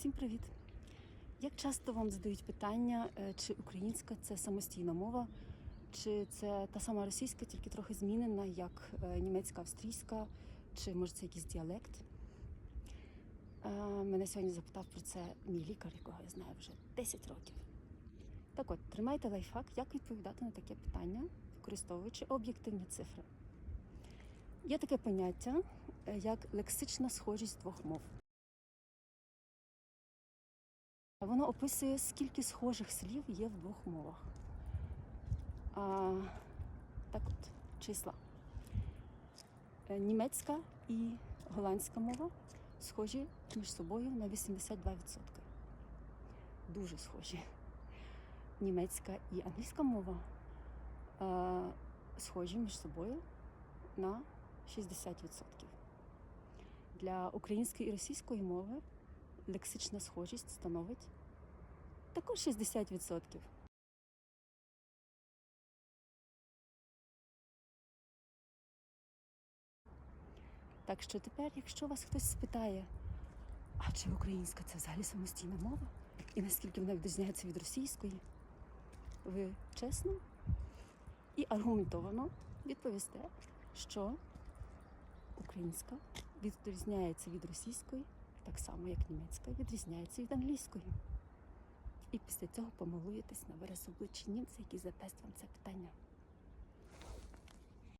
Всім привіт! Як часто вам задають питання, е, чи українська це самостійна мова, чи це та сама російська, тільки трохи змінена, як е, німецька, австрійська, чи може це якийсь діалект? Е, Мене сьогодні запитав про це мій лікар, якого я знаю вже 10 років. Так от, тримайте лайфхак, як відповідати на таке питання, використовуючи об'єктивні цифри. Є таке поняття, як лексична схожість двох мов. Воно описує, скільки схожих слів є в двох мовах. А, так от, числа. Е, Німецька і голландська мова схожі між собою на 82%. Дуже схожі. Німецька і англійська мова е, схожі між собою на 60%. Для української і російської мови лексична схожість становить також 60%. Так що тепер, якщо вас хтось спитає, а чи українська це взагалі самостійна мова? І наскільки вона відрізняється від російської, ви чесно і аргументовано відповісте, що українська відрізняється від російської так само, як німецька відрізняється від англійської. І після цього помилуєтесь на вираз обличчя німця, який задасть вам це питання.